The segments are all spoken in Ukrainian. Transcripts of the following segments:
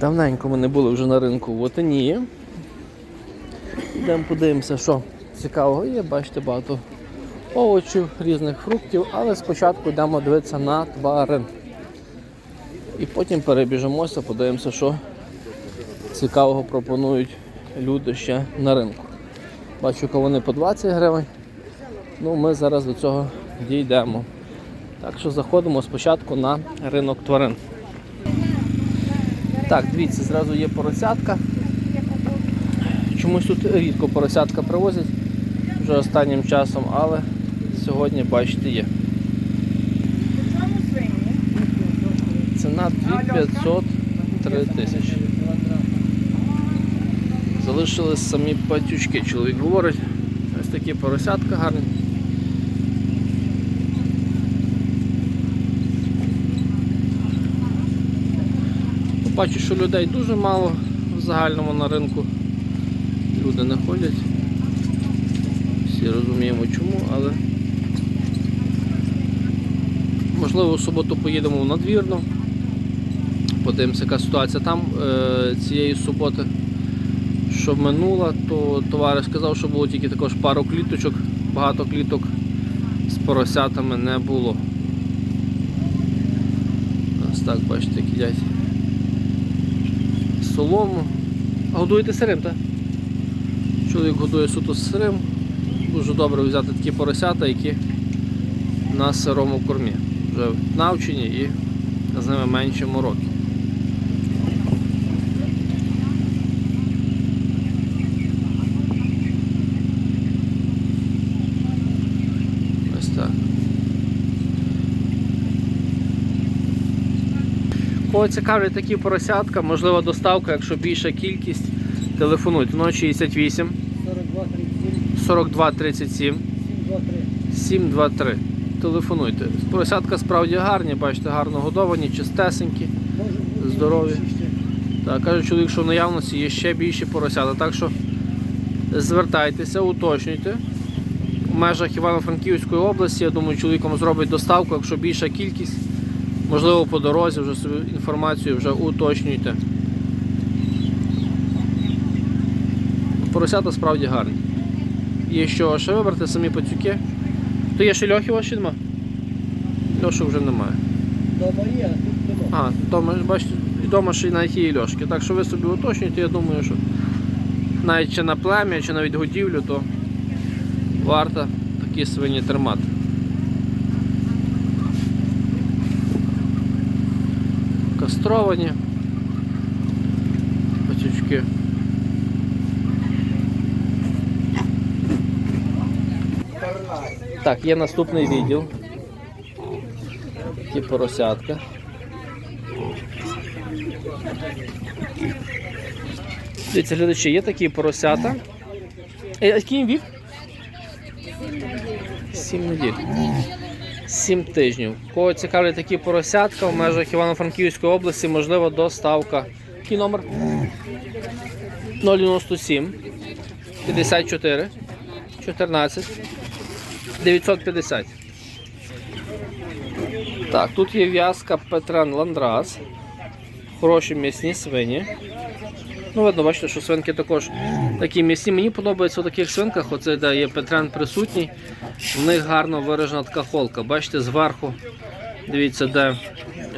Давненько ми не були вже на ринку в Отинії. Йдемо подивимося, що цікавого є. Бачите, багато овочів, різних фруктів, але спочатку йдемо дивитися на тварин. І потім перебіжимося, подивимося, що цікавого пропонують люди ще на ринку. Бачу, кавуни по 20 гривень. Ну, ми зараз до цього дійдемо. Так що заходимо спочатку на ринок тварин. Так, дивіться, зразу є поросятка. Чомусь тут рідко поросятка привозять вже останнім часом, але сьогодні, бачите, є. Ціна 2500 тисячі. Залишились самі патючки, чоловік говорить. Ось такі поросятка гарні. Бачу, що людей дуже мало в загальному на ринку. Люди не ходять. Всі розуміємо чому, але можливо в суботу поїдемо в надвірну. Подивимося, яка ситуація там е, цієї суботи. Що минула, то товариш сказав, що було тільки також пару кліточок, багато кліток з поросятами не було. Ось так, бачите, їдять солому. А годуєте сирим, так? Чоловік годує суто сирим. Дуже добре взяти такі поросята, які на сирому кормі. Вже навчені і з ними менше мороки. Ось так. Кого цікавлять такі поросятка, можливо доставка, якщо більша кількість, телефонуйте 068 42 37 723. 723. Телефонуйте. Поросятка справді гарні, бачите, гарно годовані, чистесенькі. Здорові. Так, каже чоловік, що в наявності є ще більші поросята. Так що звертайтеся, уточнюйте. У межах Івано-Франківської області, я думаю, чоловіком зробить доставку, якщо більша кількість, можливо, по дорозі вже собі інформацію вже уточнюйте. Поросята справді гарні. Є що ще вибрати, самі пацюки. То є ще льохи ваші нема? Льошок вже немає. Дома є, а тут нема. А, вдома, бачите, вдома ще й навіть є і льошки. Так що ви собі уточнюєте, я думаю, що навіть чи на плем'я, чи навіть годівлю, то варто такі свині тримати. Кастровані. Пацючки. Так, є наступний відділ. Такі поросятка. Дивіться, глядачі, є такі поросята. Е, який їм вік? Сім неділь. Сім тижнів. Кого цікавлять такі поросятка в межах Івано-Франківської області, можливо, доставка. Який номер? 097 54 14 950. Так, тут є в'язка Петрен Ландрас. Хороші м'ясні свині. Ну, видно, бачите, що свинки також такі м'ясні. Мені подобається у таких свинках, оце де є Петрен присутній. В них гарно виражена така холка. Бачите, зверху, дивіться, де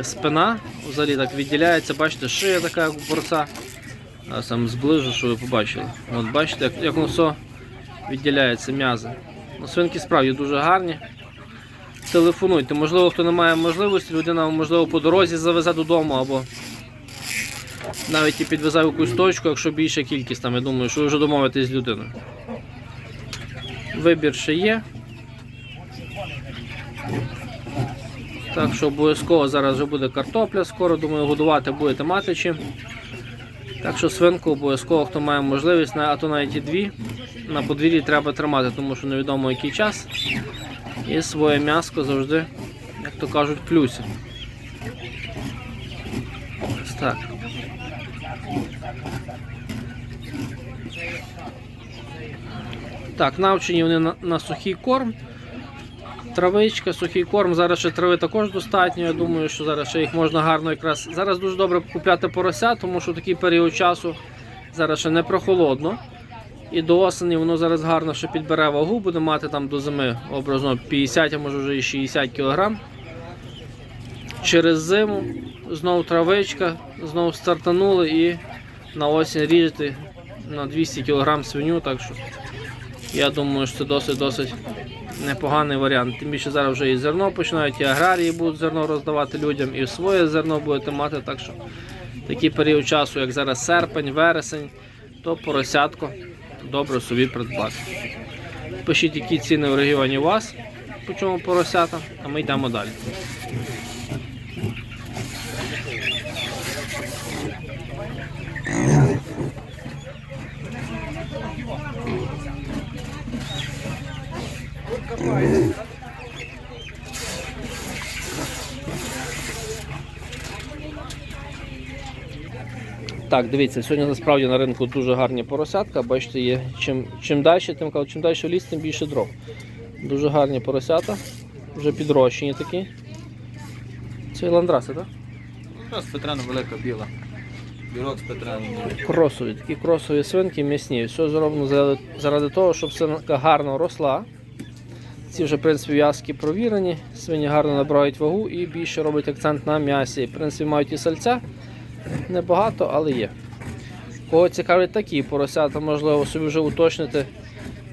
спина взагалі так відділяється. Бачите, шия така, як у борця. А сам зближу, що ви побачили. От бачите, як, як все відділяється м'язи. Ну, свинки справді дуже гарні. Телефонуйте. Можливо, хто не має можливості, людина можливо по дорозі завезе додому або навіть і підвезе якусь точку, якщо більша кількість, там, я думаю, що вже домовитесь з людиною. Вибір ще є. Так що обов'язково зараз вже буде картопля, скоро думаю, годувати будете мати чим. Так що свинку обов'язково, хто має можливість, а то навіть і дві, на подвір'ї треба тримати, тому що невідомо який час. І своє м'яско завжди, як то кажуть, в плюсі. Ось так. Так, навчені вони на, на сухий корм. Травичка, сухий корм. Зараз ще трави також достатньо. Я думаю, що зараз ще їх можна гарно якраз. Зараз дуже добре купляти порося, тому що такий період часу зараз ще не прохолодно. І до осені воно зараз гарно ще підбере вагу, буде мати там до зими образно 50, а може вже і 60 кг. Через зиму знову травичка, знову стартанули і на осінь ріжете на 200 кг свиню, так що я думаю, що це досить-досить непоганий варіант. Тим більше зараз вже і зерно починають, і аграрії будуть зерно роздавати людям, і своє зерно будете мати. Так що такий період часу, як зараз серпень, вересень, то поросятко добре собі придбати. Пишіть, які ціни в регіоні у вас, по чому поросята, а ми йдемо далі. Так, дивіться, сьогодні насправді на ринку дуже гарні поросятка. Бачите, є чим, чим далі, тим кажу, чим далі в ліс, тим більше дров. Дуже гарні поросята, вже підрощені такі. Це ландраси, так? Якраз Петрана велика біла. Бірок з Петрана. Кросові, такі кросові свинки м'ясні. Все зроблено заради, заради того, щоб свинка гарно росла. Ці вже, в принципі, в'язки провірені, свині гарно набирають вагу і більше роблять акцент на м'ясі. В принципі, мають і сальця. Небагато, але є. Кого цікавлять такі поросята, можливо, собі вже уточнити,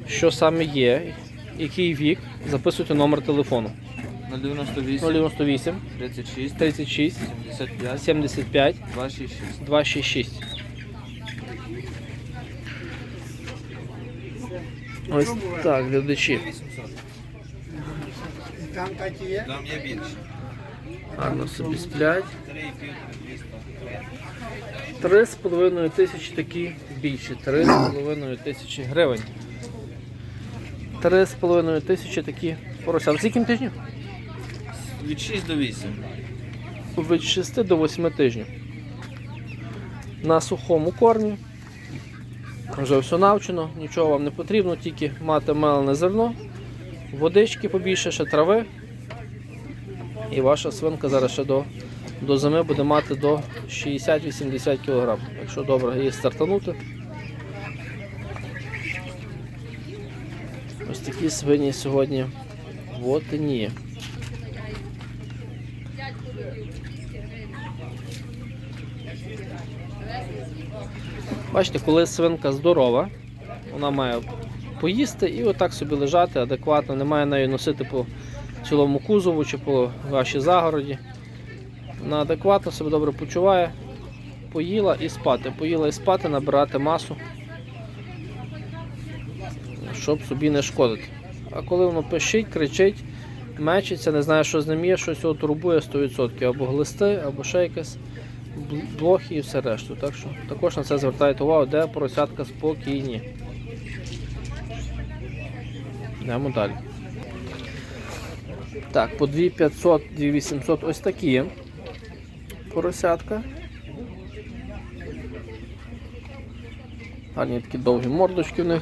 що саме є, який вік, записуйте номер телефону 098 098 36 36 75 75 266. 266. Ось так, глядачі. Там є більше. Гарно собі сплять. Три з половиною тисячі такі більші. Три з половиною тисячі гривень. Три з половиною тисячі такі поросят. З яким тижнів? Від 6 до 8. Від 6 до 8 тижнів. На сухому кормі. Вже все навчено, нічого вам не потрібно, тільки мати мелене зерно, водички побільше, ще трави. І ваша свинка зараз ще до, до зими буде мати до 60-80 кг. Якщо добре її стартанути. Ось такі свині сьогодні в. Бачите, коли свинка здорова, вона має поїсти і отак собі лежати адекватно, немає нею носити по цілому кузову чи по вашій загороді. Вона адекватно себе добре почуває, поїла і спати. Поїла і спати, набирати масу, щоб собі не шкодити. А коли воно пищить, кричить, мечиться, не знає, що з ним є, щось його турбує 100%. Або глисти, або ще якесь блохи і все решту. Так що також на це звертайте увагу, де поросятка спокійні. Йдемо далі. Так, по 2500, 2800 ось такі поросятка. Гарні такі довгі мордочки в них.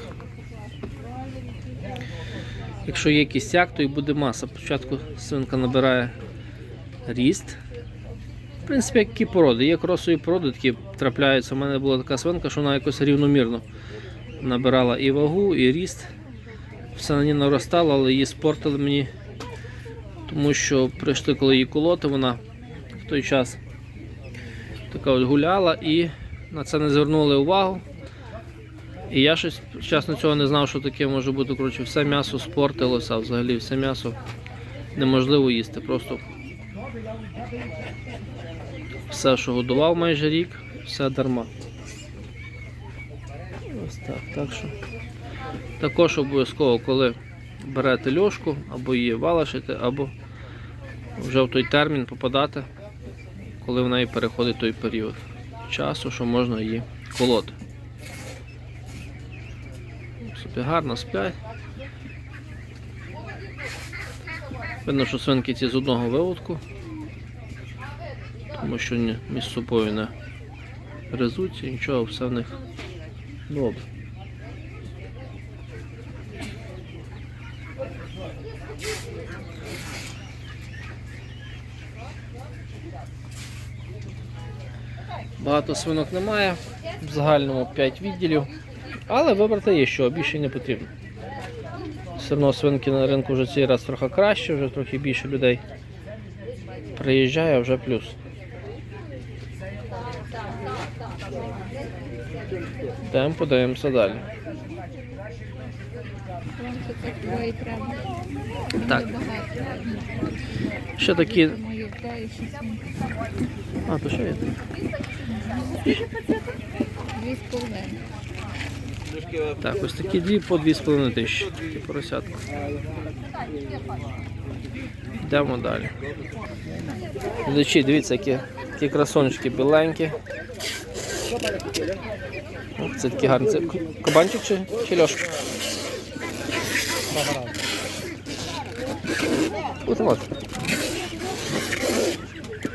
Якщо є кістяк, то і буде маса. Спочатку свинка набирає ріст. В принципі, які породи. Є кросові породи, такі трапляються. У мене була така свинка, що вона якось рівномірно набирала і вагу, і ріст. Все на ній наростало, але її спортили мені, тому що прийшли, коли її колоти, вона в той час така от гуляла і на це не звернули увагу. І я щось чесно цього не знав, що таке може бути. Коротше, все м'ясо спортилося, взагалі все м'ясо неможливо їсти. Просто все, що годував майже рік, все дарма. Ось так. Так що також обов'язково, коли берете льошку, або її валашите, або вже в той термін попадати, коли в неї переходить той період часу, що можна її колоти. Собі гарно сплять. Видно, що свинки ці з одного виводку, тому що між собою не гризуться, нічого, все в них добре. Багато свинок немає, в загальному 5 відділів, але вибрати є що, більше не потрібно. Все одно свинки на ринку вже цей раз трохи краще, вже трохи більше людей приїжджає, вже плюс. Йдемо, подивимося далі. Так, ще такі. А, то що є? Дві з половиною. Так, ось такі дві по 2,5 тисячі. Такі поросятка. Йдемо далі. Глядачі, дивіться, які, які красончики біленькі. О, Це такі гарні. Це кабанчик чи, чи льошка? От.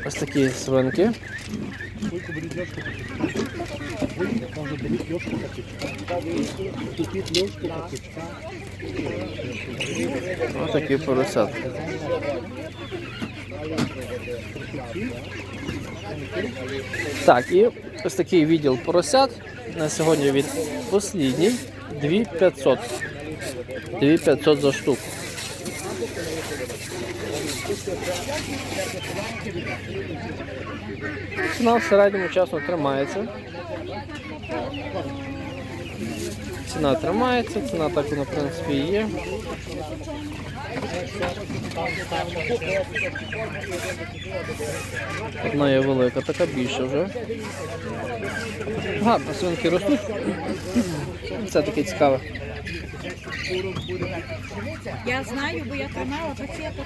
Ось такі свинки. Ось такі поросятки. Так, і ось такий відділ поросят. На сьогодні він послідній. 2500. 2500 за штуку. Ціна в середньому часно тримається. Ціна тримається, ціна так вона в принципі є. Одна є велика, така більша вже. Гарно, свинки ростуть. Це таке цікаве. Я знаю, бо я тримала пакеток.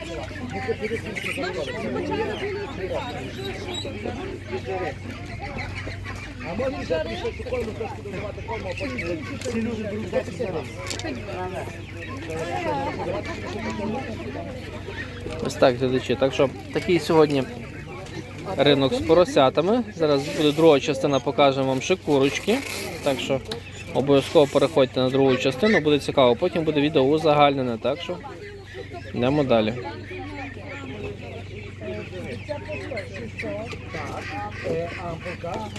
Ось так, глядачі. Так що такий сьогодні ринок з поросятами. Зараз буде друга частина, покажемо вам ще курочки. Так що обов'язково переходьте на другу частину, буде цікаво. Потім буде відео узагальнене. Так що йдемо далі.